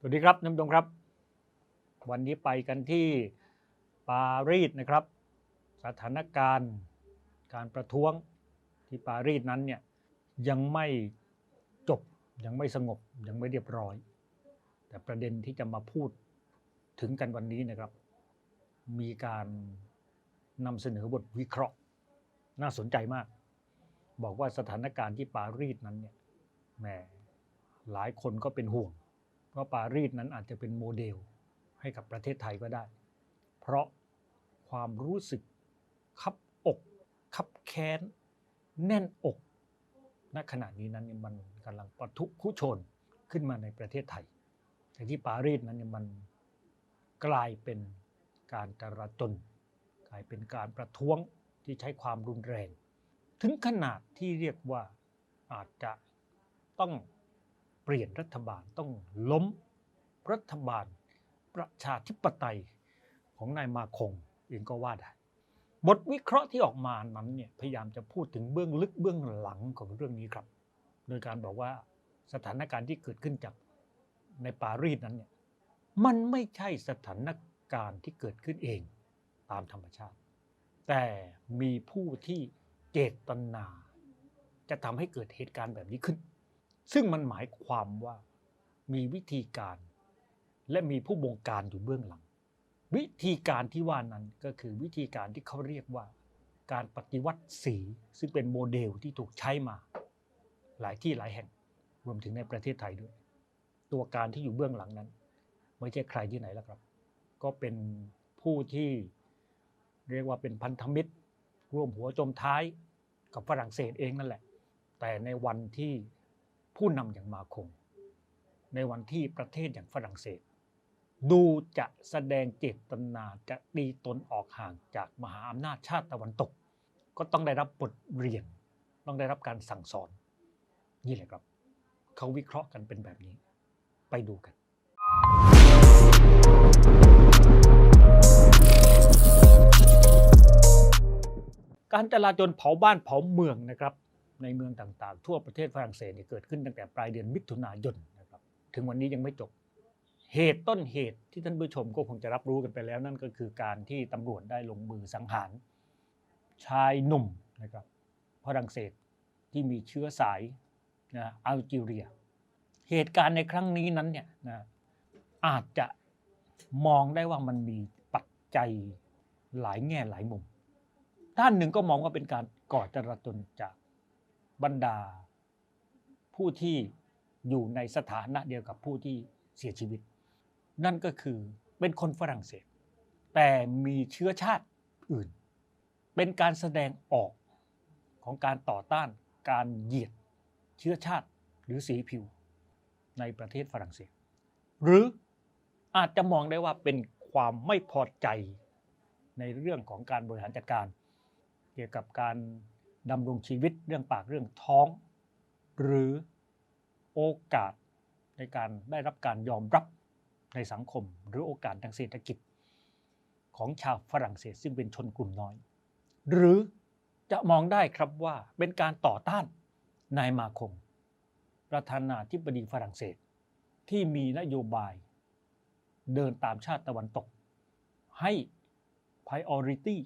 สวัสดีครับน้ำดงครับ วันนี้ไปกันที่ปารีสนะครับ สถานการณ์การประท้วงที่ปารีสนั้นเนี่ยยังไม่จบยังไม่สงบยังไม่เรียบร้อย แต่ประเด็นที่จะมาพูดถึงกันวันนี้นะครับ มีการนำเสนอบทวิเคราะห์ น่าสนใจมาก บอกว่าสถานการณ์ที่ปารีสนั้นเนี่ยแหมหลายคนก็เป็นห่วง เพราะปารีสนั้นอาจจะเป็นโมเดลให้กับประเทศไทยก็ได้ เพราะความรู้สึกคับอกคับแค้น แน่นอกณขณะนี้นั้นมันกำลังปะทุคุชนขึ้นมาในประเทศไทย แต่ที่ปารีสนั้นมันกลายเป็นการจราจนกลายเป็นการประท้วงที่ใช้ความรุนแรง ถึงขนาดที่เรียกว่าอาจจะต้อง ปลี่ยนรัฐบาลต้องล้มรัฐบาลประชาธิปไตยของนายมาคงเองก็ว่าได้บทวิเคราะห์ที่ออกมานั้นเนี่ยพยายามจะพูดถึงเบื้องลึกเบื้องหลังของเรื่องนี้ครับ โดยการบอกว่าสถานการณ์ที่เกิดขึ้นจากในปารีสนั้นเนี่ยมันไม่ใช่สถานการณ์ที่เกิดขึ้นเองตามธรรมชาติ แต่มีผู้ที่เจตนา จะทำให้เกิดเหตุการณ์แบบนี้ขึ้น ซึ่งมันหมายความว่ามีวิธีการ และมีผู้บงการอยู่เบื้องหลัง วิธีการที่ว่านั้นก็คือวิธีการที่เขาเรียกว่า การปฏิวัติสี ซึ่งเป็นโมเดลที่ถูกใช้มา หลายที่หลายแห่งรวมถึงในประเทศไทยด้วย ตัวการที่อยู่เบื้องหลังนั้น ไม่ใช่ใครที่ไหนแล้วครับ ก็เป็นผู้ที่เรียกว่าเป็นพันธมิตร ร่วมหัวจมท้ายกับฝรั่งเศสเองนั่นแหละ แต่ในวันที่ ผู้นำอย่างมาคง ในวันที่ประเทศอย่างฝรั่งเศส ดูจะแสดงเจตนาจะตีตนออกห่างจากมหาอำนาจชาติตะวันตก ก็ต้องได้รับบทเรียน ต้องได้รับการสั่งสอน นี่แหละครับ เขาวิเคราะห์กันเป็นแบบนี้ ไปดูกันการจราจนเผาบ้านเผาเมืองนะครับ ในเมืองต่างๆ ทั่วประเทศฝรั่งเศสเกิดขึ้นตั้งแต่ปลายเดือนมิถุนายนนะครับถึงวันนี้ยังไม่จบเหตุต้นเหตุที่ท่านผู้ชมก็คงจะรับรู้กันไปแล้ว นั่นก็คือการที่ตำรวจได้ลงมือสังหารชายหนุ่มนะครับฝรั่งเศสที่มีเชื้อสายนะอัลจีเรีย เหตุการณ์ในครั้งนี้นั้นเนี่ยนะอาจจะมองได้ว่ามันมีปัจจัยหลายแง่หลายมุม ด้านหนึ่งก็มองว่าเป็นการก่อจราจนจาก บรรดา ผู้ที่อยู่ในสถานะเดียวกับผู้ที่เสียชีวิต นั่นก็คือเป็นคนฝรั่งเศส แต่มีเชื้อชาติอื่น เป็นการแสดงออกของการต่อต้านการเหยียดเชื้อชาติหรือสีผิวในประเทศฝรั่งเศส หรืออาจจะมองได้ว่าเป็นความไม่พอใจในเรื่องของการบริหารจัดการ เกี่ยวกับการ ดำรงชีวิตเรื่องปากเรื่องท้อง หรือโอกาสในการได้รับการยอมรับในสังคม หรือโอกาสทางเศรษฐกิจ ของชาวฝรั่งเศสซึ่งเป็นชนกลุ่มน้อย หรือจะมองได้ครับว่าเป็นการต่อต้านนายมาคง ประธานาธิบดีฝรั่งเศส ที่มีนโยบาย เดินตามชาติตะวันตก ให้ priority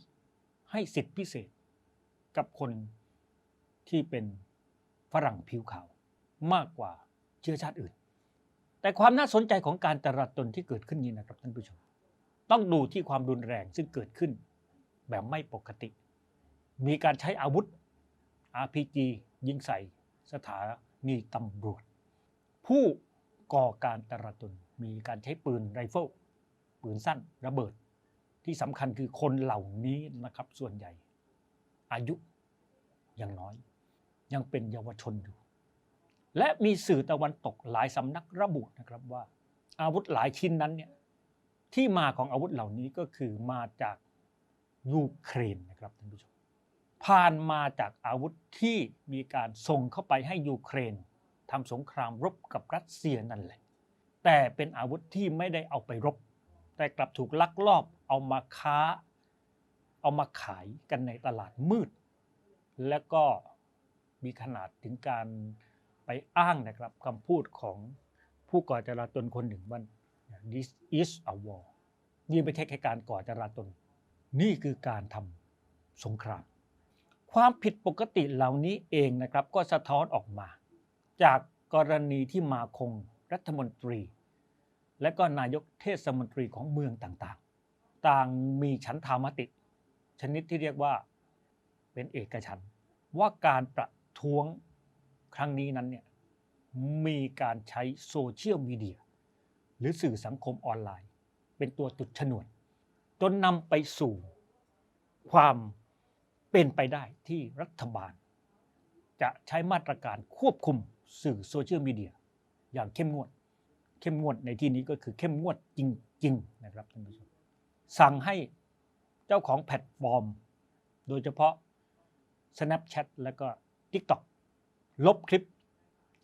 ให้สิทธิพิเศษ กับคนที่เป็นฝรั่งผิวขาวมากกว่าเชื้อชาติอื่น แต่ความน่าสนใจของการจราจนที่เกิดขึ้นนี้นะครับท่านผู้ชม ต้องดูที่ความรุนแรงซึ่งเกิดขึ้นแบบไม่ปกติ มีการใช้อาวุธ RPG ยิงใส่สถานีตำรวจ ผู้ก่อการจราจนมีการใช้ปืนไรเฟิลปืนสั้นระเบิด ที่สำคัญคือคนเหล่านี้นะครับส่วนใหญ่ อายุยังน้อย ยังเป็นเยาวชนอยู่ และมีสื่อตะวันตกหลายสำนักระบุนะครับว่า อาวุธหลายชิ้นนั้นเนี่ยที่มาของอาวุธเหล่านี้ก็คือมาจากยูเครนนะครับท่านผู้ชมผ่านมาจากอาวุธที่มีการส่งเข้าไปให้ยูเครนทำสงครามรบกับรัสเซียนั่นแหละ แต่เป็นอาวุธที่ไม่ได้เอาไปรบ แต่กลับถูกลักลอบเอามาค้า เอามาขายกันในตลาดมืด และก็มีขนาดถึงการไปอ้างนะครับคำพูดของผู้ก่อจราจนคนหนึ่งว่า this is a war นี่ไม่ใช่แค่การก่อจราจน นี่คือการทำสงคราม ความผิดปกติเหล่านี้เองนะครับก็สะท้อนออกมา จากกรณีที่มาคงรัฐมนตรี และก็นายกเทศมนตรีของเมืองต่างๆ ต่างมีฉันทามติ ชนิดที่เรียกว่าเป็นเอกฉันท์ว่าการประท้วงครั้งนี้นั้นเนี่ยมีการใช้โซเชียลมีเดียหรือสื่อสังคมออนไลน์ เป็นตัวจุดชนวน จนนำไปสู่ความเป็นไปได้ที่รัฐบาล จะใช้มาตรการควบคุมสื่อโซเชียลมีเดียอย่างเข้มงวด เข้มงวดในที่นี้ก็คือเข้มงวดจริง ๆ นะครับท่านผู้ชมสั่งให้ เจ้าของแพลตฟอร์ม โดยเฉพาะ Snapchat และก็ TikTok ลบคลิป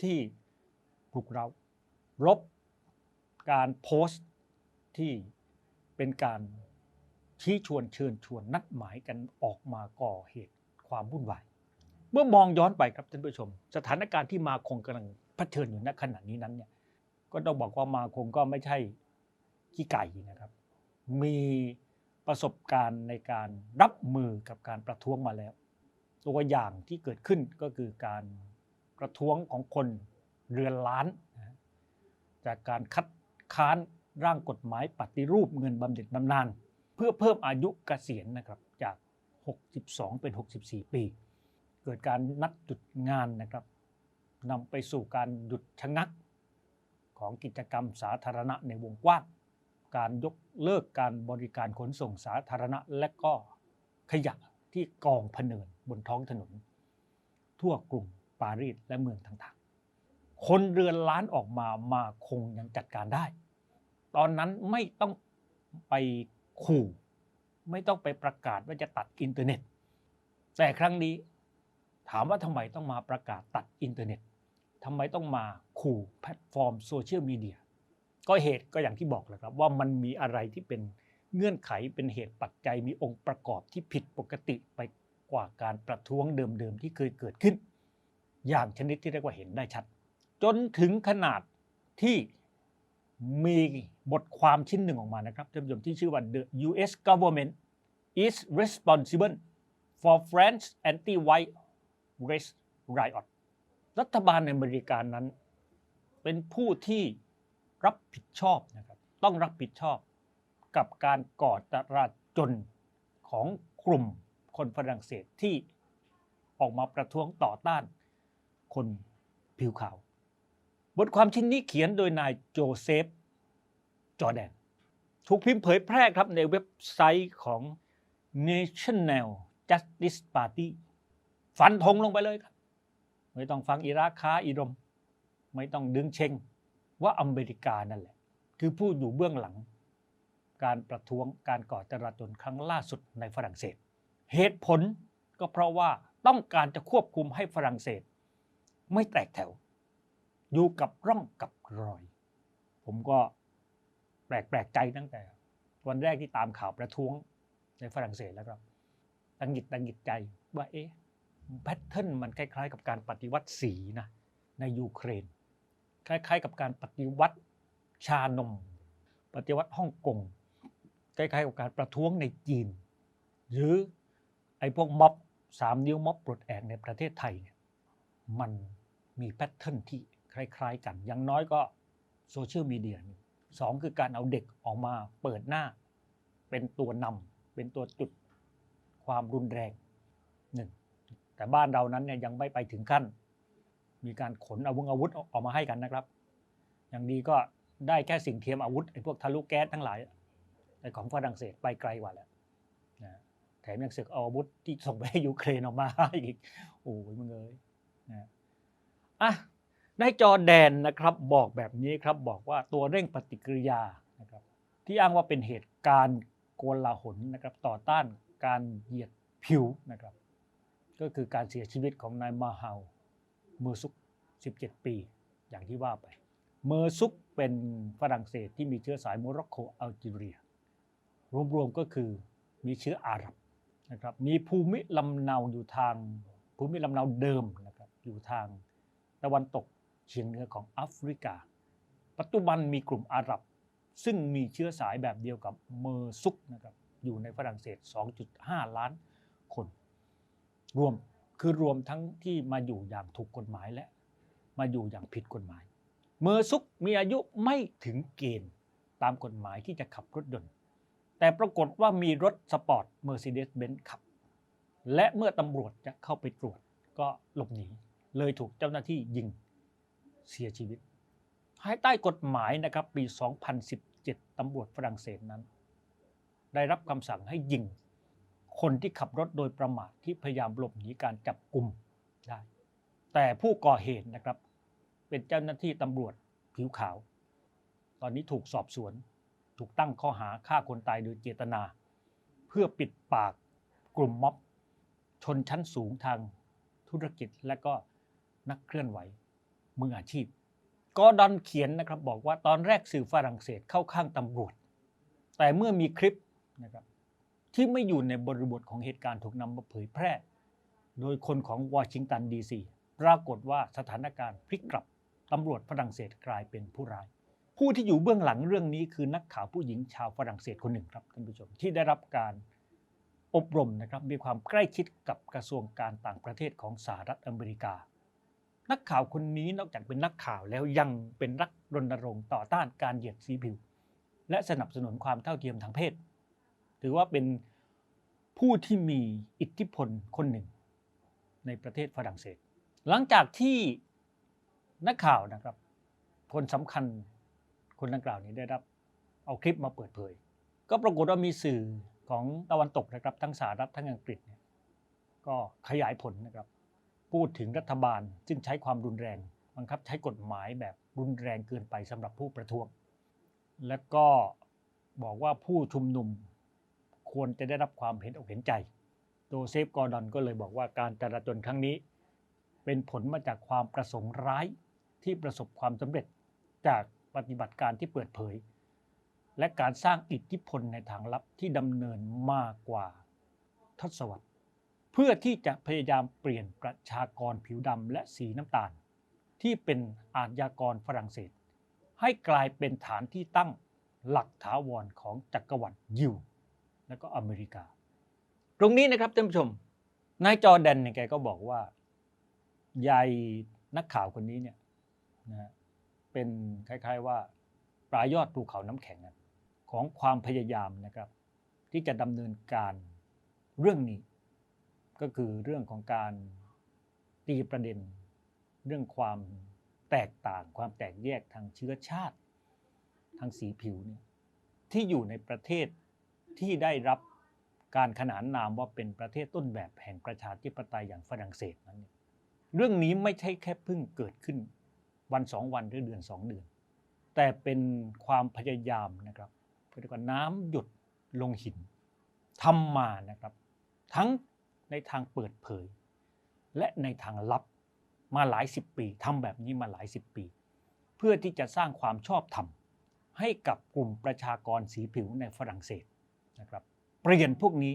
ที่ปลุกเราลบการโพสต์ที่เป็นการชี้ชวนเชิญชวนนัดหมายกันออกมาก่อเหตุความวุ่นวาย เมื่อมองย้อนไปครับท่านผู้ชม สถานการณ์ที่มาคงกำลังเผชิญอยู่ณขณะนี้นั้นเนี่ยก็ต้องบอกว่ามาคงก็ไม่ใช่ขี้ไก่นะครับ มี ประสบการณ์ในการรับมือกับการประท้วงมาแล้ว ตัวอย่างที่เกิดขึ้นก็คือการประท้วงของคนเรือนล้าน จากการคัดค้านร่างกฎหมายปฏิรูปเงินบำเหน็จบำนาญเพื่อเพิ่มอายุเกษียณนะครับจาก 62 เป็น 64 ปี เกิดการนัดหยุดงานนะครับนำไปสู่การหยุดชะงักของกิจกรรมสาธารณะในวงกว้าง การยกเลิกการบริการขนส่งสาธารณะ และก็ขยะที่กองพเนินบนท้องถนน ทั่วกรุงปารีสและเมืองต่างๆ คนเรือนล้านออกมามาคงยังจัดการได้ ตอนนั้นไม่ต้องไปขู่ ไม่ต้องไปประกาศว่าจะตัดอินเทอร์เน็ต แต่ครั้งนี้ถามว่าทำไมต้องมาประกาศตัดอินเทอร์เน็ตทำไมต้องมาขู่แพลตฟอร์มโซเชียลมีเดีย ก็เหตุก็อย่างที่บอกแหละครับว่ามันมีอะไรที่เป็นเงื่อนไขเป็นเหตุปัจจัยมีองค์ประกอบที่ผิดปกติไปกว่าการประท้วงเดิมๆที่เคยเกิดขึ้น อย่างชนิดที่เรียกว่าเห็นได้ชัด จนถึงขนาดที่มีบทความชิ้นหนึ่งออกมานะครับท่านผู้ชมที่ชื่อว่า The U.S. government is responsible for French anti-white race riot รัฐบาลในอเมริกานั้น เป็นผู้ที่ รับผิดชอบนะครับต้องรับผิดชอบกับการก่อจราจนของกลุ่มคนฝรั่งเศสที่ออกมาประท้วงต่อต้านคนผิวขาว บทความชิ้นนี้เขียนโดยนายโจเซฟ จอแดน ถูกพิมพ์เผยแพร่ครับในเว็บไซต์ของ National Justice Party ฟันธงลงไปเลยครับ ไม่ต้องฟังอิรักค้าอิรม ไม่ต้องดึงเชง ว่าอเมริกานั่นแหละ คือผู้อยู่เบื้องหลัง การประท้วงการก่อจราจนครั้งล่าสุดในฝรั่งเศส เหตุผลก็เพราะว่าต้องการจะควบคุมให้ฝรั่งเศส ไม่แตกแถว อยู่กับร่องกับรอย ผมก็แปลกแปลกใจตั้งแต่ วันแรกที่ตามข่าวประท้วงในฝรั่งเศสแล้วครับตังหิดตังหิดใจว่าเอ๊ะแพทเทิร์นมันคล้ายๆ กับการปฏิวัติสีนะในยูเครน คล้ายๆ กับการปฏิวัติชานม ปฏิวัติฮ่องกงคล้ายๆกับการประท้วงในจีน หรือไอ้พวกม็อบสามนิ้วม็อบปลดแอกในประเทศไทยเนี่ยมันมีแพทเทิร์นที่คล้าย ๆ กัน อย่างน้อยก็โซเชียลมีเดียสองคือการเอาเด็กออกมาเปิดหน้า เป็นตัวนำเป็นตัวจุดความรุนแรงหนึ่งแต่บ้านเรานั้นเนี่ยยังไม่ไปถึงขั้น มีการขนอาวุธอาวุธออกมาให้กันนะครับ อย่างดีก็ได้แค่สิ่งเทียมอาวุธไอ้พวกทะลุแก๊สทั้งหลายแต่ของฝรั่งเศสไปไกลกว่าแล้วนะแถมยังเสือกเอาอาวุธที่ส่งไปให้ยูเครนออกมาอีกโอ้ยมึงเอ้ยนะอะนายจอแดนนะครับบอกแบบนี้ครับบอกว่าตัวเร่งปฏิกิริยานะครับที่อ้างว่าเป็นเหตุการณ์โกลาหลนะครับต่อต้านการเหยียดผิวนะครับ ก็คือการเสียชีวิตของนายมาฮาล เมอร์ซุก 17 ปี อย่างที่ว่าไป เมอร์ซุกเป็นฝรั่งเศสที่มีเชื้อสายโมร็อกโกอัลจีเรีย รวมๆก็คือมีเชื้ออาหรับนะครับ มีภูมิลำเนาอยู่ทางภูมิลำเนาเดิมนะครับอยู่ทางตะวันตกเฉียงเหนือของแอฟริกา ปัจจุบันมีกลุ่มอาหรับ ซึ่งมีเชื้อสายแบบเดียวกับเมอร์ซุกนะครับอยู่ในฝรั่งเศส 2.5 ล้านคน รวม คือรวมทั้งที่มาอยู่อย่างถูกกฎหมายและ มาอยู่อย่างผิดกฎหมาย เมอร์ซุกมีอายุไม่ถึงเกณฑ์ตามกฎหมายที่จะขับรถยนต์ แต่ปรากฏว่ามีรถสปอร์ต Mercedes-Benz ขับ และเมื่อตำรวจจะเข้าไปตรวจก็หลบหนี เลยถูกเจ้าหน้าที่ยิงเสียชีวิต ภายใต้กฎหมายนะครับปี 2017ตำรวจฝรั่งเศสนั้น ได้รับคำสั่งให้ยิง คนที่ขับรถโดยประมาทที่พยายามหลบหนีการจับกลุ่มได้แต่ผู้ก่อเหตุนะครับ เป็นเจ้าหน้าที่ตำรวจผิวขาว ตอนนี้ถูกสอบสวน ถูกตั้งข้อหาฆ่าคนตายโดยเจตนา เพื่อปิดปากกลุ่มม็อบ ชนชั้นสูงทางธุรกิจและก็นักเคลื่อนไหวมืออาชีพกอดอนเขียนนะครับบอกว่าตอนแรกสื่อฝรั่งเศสเข้าข้างตำรวจ แต่เมื่อมีคลิปนะครับ ที่ไม่อยู่ในบริบทของเหตุการณ์ถูกนำมาเผยแพร่ โดยคนของวอชิงตันดีซีปรากฏว่าสถานการณ์พลิกกลับตำรวจฝรั่งเศสกลายเป็นผู้ร้าย ผู้ที่อยู่เบื้องหลังเรื่องนี้คือนักข่าวผู้หญิงชาวฝรั่งเศสคนหนึ่งครับท่านผู้ชมที่ได้รับการอบรมนะครับมีความใกล้ชิดกับกระทรวงการต่างประเทศของสหรัฐอเมริกา นักข่าวคนนี้นอกจากเป็นนักข่าวแล้วยังเป็นนักรณรงค์ต่อต้านการเหยียดสีผิว และสนับสนุนความเท่าเทียมทางเพศ ถือว่าเป็นผู้ที่มีอิทธิพลคนหนึ่ง ในประเทศฝรั่งเศส หลังจากที่นักข่าวนะครับ คนสำคัญคนดังกล่าวนี้ได้รับเอาคลิปมาเปิดเผย ก็ปรากฏว่ามีสื่อของตะวันตกนะครับ ทั้งสหรัฐทั้งอังกฤษเนี่ยก็ขยายผลนะครับ พูดถึงรัฐบาลซึ่งใช้ความรุนแรงบังคับใช้กฎหมายแบบรุนแรงเกินไปสำหรับผู้ประท้วง และก็บอกว่าผู้ชุมนุม ควรจะได้รับความเห็นอกเห็นใจโจเซฟกอร์ดอนก็เลยบอกว่าการจราจรครั้งนี้ เป็นผลมาจากความประสงค์ร้ายที่ประสบความสำเร็จจากปฏิบัติการที่เปิดเผย และการสร้างอิทธิพลในทางลับที่ดำเนินมากกว่าทศวรรษเพื่อที่จะพยายามเปลี่ยนประชากรผิวดำและสีน้ำตาล ที่เป็นอาชญากรฝรั่งเศส ให้กลายเป็นฐานที่ตั้งหลักถาวรของจักรวรรดิยิว และก็อเมริกา ตรงนี้นะครับท่านผู้ชมนายจอร์แดนเนี่ยแกก็บอกว่ายายนักข่าวคนนี้เนี่ยนะฮะเป็นคล้ายๆว่าปลายยอดภูเขาน้ำแข็งของความพยายามนะครับ ที่จะดำเนินการเรื่องนี้ ก็คือเรื่องของการตีประเด็น เรื่องความแตกต่าง ความแตกแยกทางเชื้อชาติ ทางสีผิวเนี่ยที่อยู่ในประเทศ ที่ได้รับการขนานนามว่าเป็นประเทศต้นแบบแห่งประชาธิปไตยอย่างฝรั่งเศสนั้นเรื่องนี้ไม่ใช่แค่เพิ่งเกิดขึ้นวันสองวันหรือเดือนสองเดือน แต่เป็นความพยายามนะครับเรียกว่าน้ำหยดลงหินทำมานะครับ ทั้งในทางเปิดเผย และในทางลับมาหลายสิบปีทำแบบนี้มาหลายสิบปี เพื่อที่จะสร้างความชอบธรรมให้กับกลุ่มประชากรสีผิวในฝรั่งเศส นะครับเปลี่ยนพวกนี้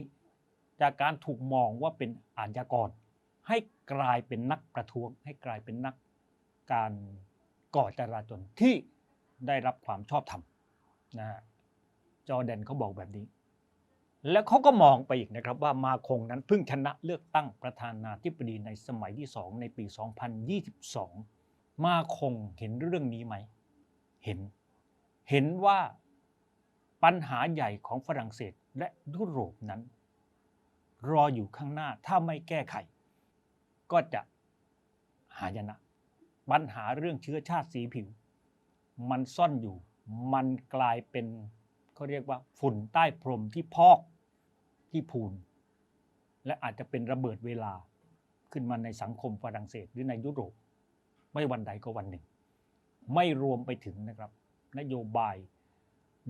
จากการถูกมองว่าเป็นอาชญากร ให้กลายเป็นนักประท้วง ให้กลายเป็นนักการก่อจราจนที่ได้รับความชอบธรรมนะจอแดนเขาบอกแบบนี้ แล้วเขาก็มองไปอีกนะครับว่ามาคงนั้นเพิ่งชนะเลือกตั้งประธานาธิบดีในสมัยที่สองในปี 2022 มาคงเห็นเรื่องนี้ไหม เห็น เห็นว่า ปัญหาใหญ่ของฝรั่งเศสและยุโรปนั้น รออยู่ข้างหน้าถ้าไม่แก้ไข ก็จะหายนะ ปัญหาเรื่องเชื้อชาติสีผิว มันซ่อนอยู่ มันกลายเป็นเขาเรียกว่าฝุ่นใต้พรมที่พอกที่พูน และอาจจะเป็นระเบิดเวลาขึ้นมาในสังคมฝรั่งเศสหรือในยุโรป ไม่วันใดก็วันหนึ่ง ไม่รวมไปถึงนะครับ นโยบาย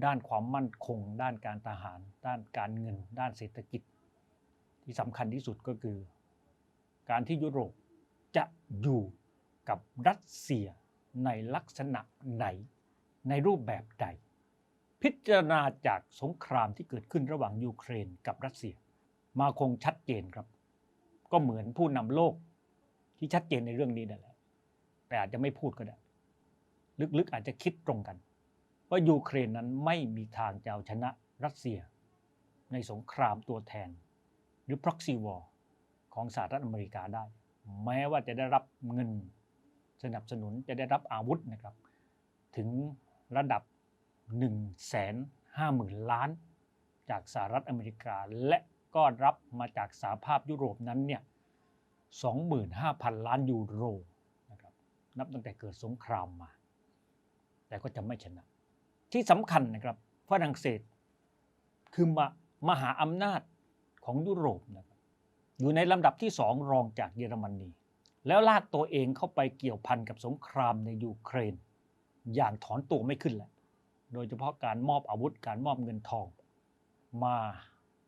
ด้านความมั่นคง ด้านการทหาร ด้านการเงิน ด้านเศรษฐกิจ ที่สำคัญที่สุดก็คือ การที่ยุโรปจะอยู่กับรัสเซียในลักษณะไหน ในรูปแบบใด พิจารณาจากสงครามที่เกิดขึ้นระหว่างยูเครนกับรัสเซีย มาคงชัดเจนครับ ก็เหมือนผู้นำโลกที่ชัดเจนในเรื่องนี้นั่นแหละแต่อาจจะไม่พูดก็ได้ ลึกๆอาจจะคิดตรงกัน ว่ายูเครนนั้นไม่มีทางจะเอาชนะรัสเซีย ในสงครามตัวแทน หรือ proxy war ของสหรัฐอเมริกาได้ แม้ว่าจะได้รับเงินสนับสนุนจะได้รับอาวุธนะครับ ถึงระดับ 1 5 0 0 0 0 ล้าน จากสหรัฐอเมริกา และก็รับมาจากสหภาพยุโรปนั้นเนี่ย25,000 ล้านยูโรนะครับนับตั้งแต่เกิดสงครามมา แต่ก็จะไม่ชนะ ที่สำคัญนะครับฝรั่งเศส คือมามหาอำนาจของยุโรปนะครับอยู่ในลำดับที่สองรองจากเยอรมนีแล้วลากตัวเองเข้าไปเกี่ยวพันกับสงครามในยูเครน อย่างถอนตัวไม่ขึ้นแล้วโดยเฉพาะการมอบอาวุธการมอบเงินทอง มา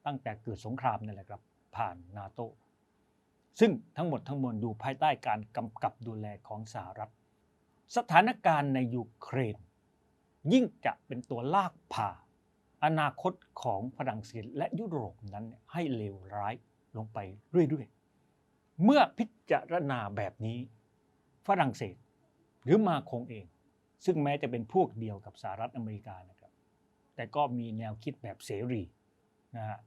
ตั้งแต่เกิดสงครามนั่นแหละครับ ผ่านนาโตซึ่งทั้งหมดทั้งมวลอยู่ภายใต้การกำกับดูแลของสหรัฐ สถานการณ์ในยูเครน ยิ่งจะเป็นตัวลากพาอนาคตของฝรั่งเศสและยุโรปนั้นให้เลวร้ายลงไปเรื่อยๆ เมื่อพิจารณาแบบนี้ ฝรั่งเศสหรือมาคงเอง ซึ่งแม้จะเป็นพวกเดียวกับสหรัฐอเมริกานะครับ แต่ก็มีแนวคิดแบบเสรีนะฮะ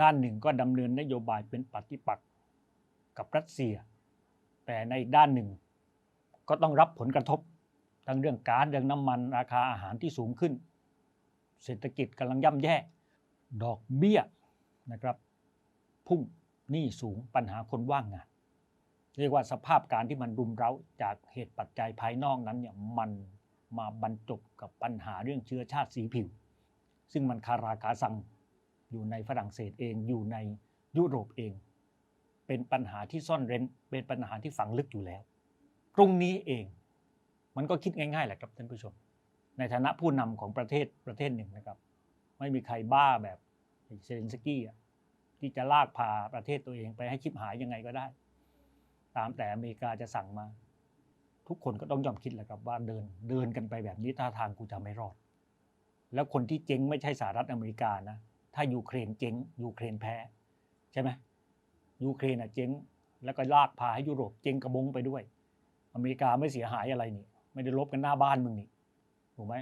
ด้านหนึ่งก็ดำเนินนโยบายเป็นปฏิปักษ์กับรัสเซีย แต่ในด้านหนึ่งก็ต้องรับผลกระทบ ทั้งเรื่องก๊าซเรื่องน้ำมันราคาอาหารที่สูงขึ้น เศรษฐกิจกำลังย่ำแย่ ดอกเบี้ยนะครับ พุ่งหนี้สูงปัญหาคนว่างงาน เรียกว่าสภาพการที่มันรุมเร้าจากเหตุปัจจัยภายนอกนั้นเนี่ยมันมาบรรจบกับปัญหาเรื่องเชื้อชาติสีผิว ซึ่งมันคาราคาซังอยู่ในฝรั่งเศสเองอยู่ในยุโรปเอง เป็นปัญหาที่ซ่อนเร้น เป็นปัญหาที่ฝังลึกอยู่แล้ว ตรงนี้เอง มันก็คิดง่ายๆแหละครับท่านผู้ชม ในฐานะผู้นำของประเทศประเทศหนึ่งนะครับ ไม่มีใครบ้าแบบเซเลนสกี้ที่จะลากพาประเทศตัวเองไปให้ชิบหายยังไงก็ได้ ตามแต่อเมริกาจะสั่งมา ทุกคนก็ต้องยอมคิดแหละครับว่าเดินเดินกันไปแบบนี้ท่าทางกูจะไม่รอด แล้วคนที่เจ๊งไม่ใช่สหรัฐอเมริกานะ ถ้ายูเครนเจ๊งยูเครนแพ้ ใช่ไหมยูเครนอะเจ๊งแล้วก็ลากพาให้ยุโรปเจ๊งกระบงไปด้วย อเมริกาไม่เสียหายอะไรนี่ ไม่ได้ลบกันหน้าบ้านมึงนี่ถูกไหม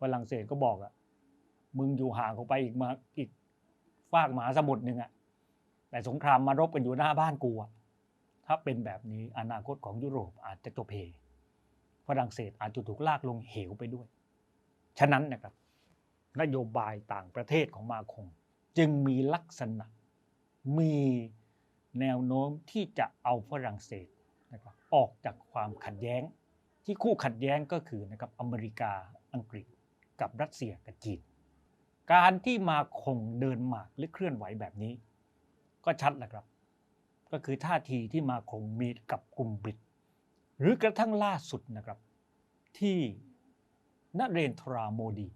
ฝรั่งเศสก็บอกอะมึงอยู่ห่างออกไปอีกมาอีกฟากมหาสมุทรหนึ่งอะแต่สงครามมารบกันอยู่หน้าบ้านกูอะถ้าเป็นแบบนี้อนาคตของยุโรปอาจจะจบเหฝรั่งเศสอาจจะถูกลากลงเหวไปด้วย ฉะนั้นนะครับ นโยบายต่างประเทศของมาคง จึงมีลักษณะมีแนวโน้มที่จะเอาฝรั่งเศสนะครับออกจากความขัดแย้ง ที่คู่ขัดแย้งก็คือนะครับอเมริกาอังกฤษกับรัสเซียกับจีน การที่มาคงเดินหมากหรือเคลื่อนไหวแบบนี้ ก็ชัดแหละครับ ก็คือท่าทีที่มาคงมีกับกลุ่มบริตหรือกระทั่งล่าสุดนะครับ ที่นเรนทราโมดี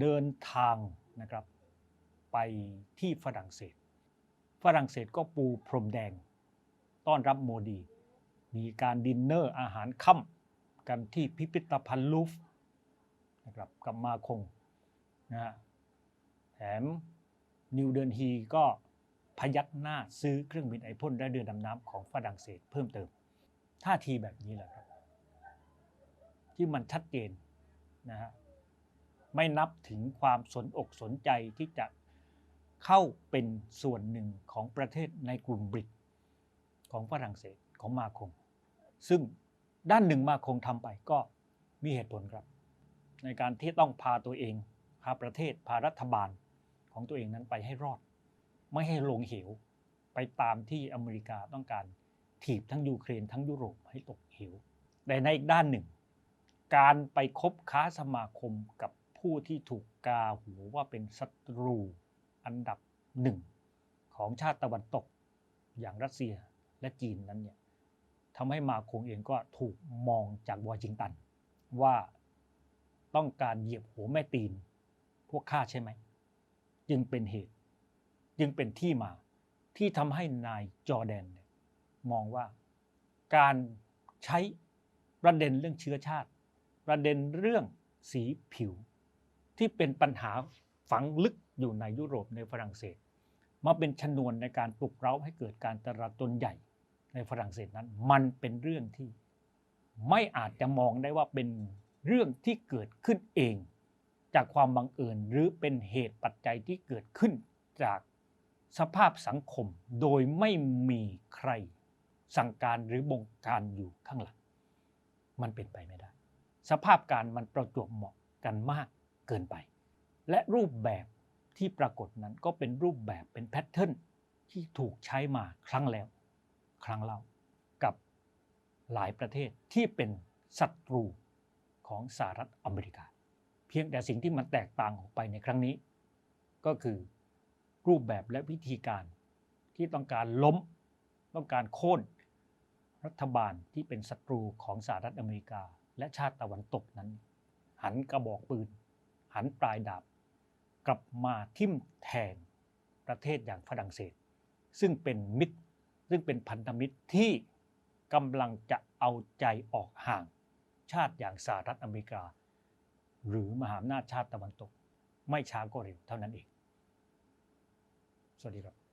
เดินทางนะครับ ไปที่ฝรั่งเศส ฝรั่งเศสก็ปูพรมแดง ต้อนรับโมดี มีการดินเนอร์อาหารค่ำกันที่พิพิธภัณฑ์ลูฟ์นะครับกับมาคงนะฮะแถมนิวเดนฮีก็พยักหน้าซื้อเครื่องบินไอพ่นและเรือดำน้ำของฝรั่งเศสเพิ่มเติม ท่าทีแบบนี้แหละครับ ที่มันชัดเจนนะฮะไม่นับถึงความสนอกสนใจที่จะเข้าเป็นส่วนหนึ่งของประเทศในกลุ่มบริกของฝรั่งเศสของมาคง ซึ่งด้านหนึ่งมาคงทำไปก็มีเหตุผลครับ ในการที่ต้องพาตัวเอง พาประเทศพารัฐบาลของตัวเองนั้นไปให้รอด ไม่ให้ลงเหว ไปตามที่อเมริกาต้องการถีบทั้งยูเครนทั้งยุโรปให้ตกเหวแต่ในอีกด้านหนึ่ง การไปคบค้าสมาคมกับผู้ที่ถูกกาหูว่าเป็นศัตรูอันดับหนึ่งของชาติตะวันตกอย่างรัสเซียและจีนนั้นเนี่ย ทำให้มาคงเองก็ถูกมองจากวอชิงตัน ว่าต้องการเหยียบหัวแม่ตีน พวกข้าใช่ไหม จึงเป็นเหตุ จึงเป็นที่มาที่ทำให้นายจอร์แดน มองว่าการใช้ประเด็นเรื่องเชื้อชาติ ประเด็นเรื่องสีผิว ที่เป็นปัญหาฝังลึกอยู่ในยุโรปในฝรั่งเศส มาเป็นชนวนในการปลุกเร้าให้เกิดการตระตนใหญ่ ในฝรั่งเศสนั้น มันเป็นเรื่องที่ไม่อาจจะมองได้ว่าเป็นเรื่องที่เกิดขึ้นเอง จากความบังเอิญหรือเป็นเหตุปัจจัยที่เกิดขึ้นจากสภาพสังคมโดยไม่มีใครสั่งการหรือบงการอยู่ข้างหลัง มันเป็นไปไม่ได้ สภาพการมันประจวบเหมาะกันมากเกินไป และรูปแบบที่ปรากฏนั้นก็เป็นรูปแบบเป็นแพทเทิร์นที่ถูกใช้มาครั้งแล้ว ครั้งเล่ากับหลายประเทศที่เป็นศัตรูของสหรัฐอเมริกา เพียงแต่สิ่งที่มันแตกต่างออกไปในครั้งนี้ ก็คือรูปแบบและวิธีการที่ต้องการล้มต้องการโค่นรัฐบาลที่เป็นศัตรูของสหรัฐอเมริกา และชาติตะวันตกนั้น หันกระบอกปืน หันปลายดาบ กลับมาทิ่มแทงประเทศอย่างฝรั่งเศส ซึ่งเป็นมิตร ซึ่งเป็นพันธมิตรที่กำลังจะเอาใจออกห่าง ชาติอย่างสหรัฐอเมริกา หรือมหาอำนาจชาติตะวันตก ไม่ช้าก็เร็วเท่านั้นเอง สวัสดีครับ